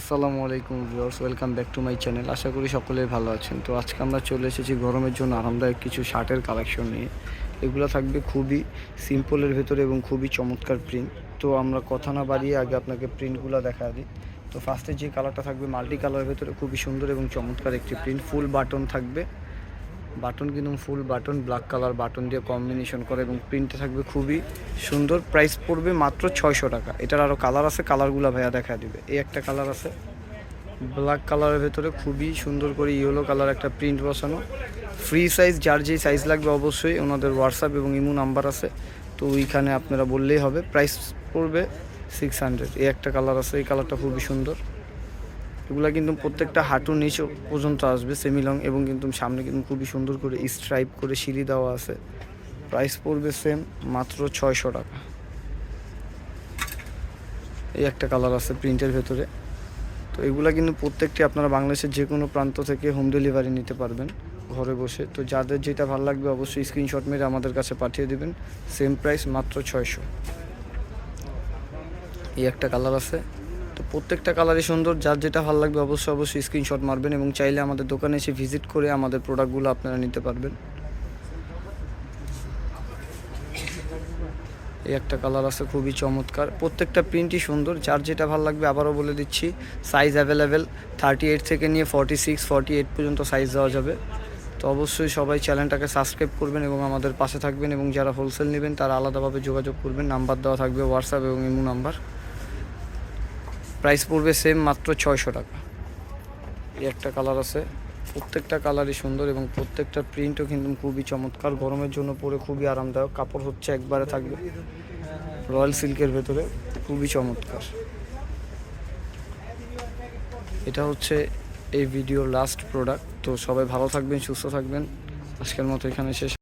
আসসালামু আলাইকুম viewers, welcome back to my channel. আশা করি সকলেই ভালো আছেন। তো আজকে আমরা চলে এসেছি গরমের জন্য আরামদায়ক কিছু শার্টের কালেকশন নিয়ে। এগুলো থাকবে খুবই সিম্পলের ভেতরে এবং খুবই চমৎকার প্রিন্ট তো আমরা কথা না বাড়িয়ে আগে আপনাকে প্রিন্টগুলো দেখা দিই। তো ফার্স্টে যে কালারটা থাকবে মাল্টি কালারের ভেতরে খুবই সুন্দর এবং চমৎকার একটি প্রিন্ট ফুল বাটন থাকবে। বাটন কিন্তু full button black colour button দিয়ে কম্বিনেশন করে এবং প্রিন্টটা থাকবে খুবই সুন্দর। প্রাইস পড়বে মাত্র ছয়শো টাকা। এটার আরও কালার আছে কালারগুলো ভাইয়া দেখা দিবে। এই একটা কালার আছে। ব্ল্যাক কালারের ভেতরে খুবই সুন্দর করে ইয়েলো কালার একটা প্রিন্ট বসানো। ফ্রি সাইজ যার যেই সাইজ লাগবে অবশ্যই ওনাদের হোয়াটসঅ্যাপ এবং ইমো নাম্বার আছে। তো ওইখানে আপনারা বললেই হবে। প্রাইস পড়বে সিক্স হান্ড্রেড এই একটা কালার আছে, এই কালারটা খুবই সুন্দর। এগুলা কিন্তু প্রত্যেকটা হাঁটু নিচ পর্যন্ত আসবে সেমি লং এবং কিন্তু সামনে কিন্তু খুবই সুন্দর করে স্ট্রাইপ করে সিঁড়ি দেওয়া আছে। প্রাইস পড়বে সেম মাত্র ছয়শো টাকা। এই একটা কালার আছে প্রিন্টের ভেতরে। তো এগুলা কিন্তু প্রত্যেকটি আপনারা বাংলাদেশের যে কোনো প্রান্ত থেকে হোম ডেলিভারি নিতে পারবেন ঘরে বসে। তো যাদের যেটা ভালো লাগবে অবশ্যই স্ক্রিনশট মেরে আমাদের কাছে পাঠিয়ে দেবেন। সেম প্রাইস মাত্র ছয়শো। এই একটা কালার আছে তো প্রত্যেকটা কালারই সুন্দর, যার যেটা ভালো লাগবে অবশ্যই অবশ্যই স্ক্রিনশট মারবেন এবং চাইলে আমাদের দোকানে এসে ভিজিট করে আমাদের প্রোডাক্টগুলো আপনারা নিতে পারবেন। এই একটা কালার আছে, খুবই চমৎকার। প্রত্যেকটা প্রিন্টই সুন্দর, যার যেটা ভালো লাগবে আবারও বলে দিচ্ছি সাইজ অ্যাভেলেবেল থার্টি এইট থেকে নিয়ে ফর্টি সিক্স ফর্টি এইট পর্যন্ত সাইজ দেওয়া যাবে। তো অবশ্যই সবাই চ্যানেলটাকে সাবস্ক্রাইব করবেন এবং আমাদের পাশে থাকবেন এবং যারা হোলসেল নেবেন, তারা আলাদাভাবে যোগাযোগ করবেন। নাম্বার দেওয়া থাকবে হোয়াটসঅ্যাপ এবং ইমো নাম্বার প্রাইস পড়বে সেম মাত্র ছয়শো টাকা। এই একটা কালার আছে। প্রত্যেকটা কালারই সুন্দর এবং প্রত্যেকটা প্রিন্টও কিন্তু খুবই চমৎকার। গরমের জন্য পরে খুবই আরামদায়ক। কাপড় হচ্ছে একবারে থাকবে রয়্যাল সিল্কের ভেতরে। খুবই চমৎকার। এটা হচ্ছে এই ভিডিওর লাস্ট প্রোডাক্ট তো সবাই ভালো থাকবেন, সুস্থ থাকবেন। আজকের মতো এখানে শেষ।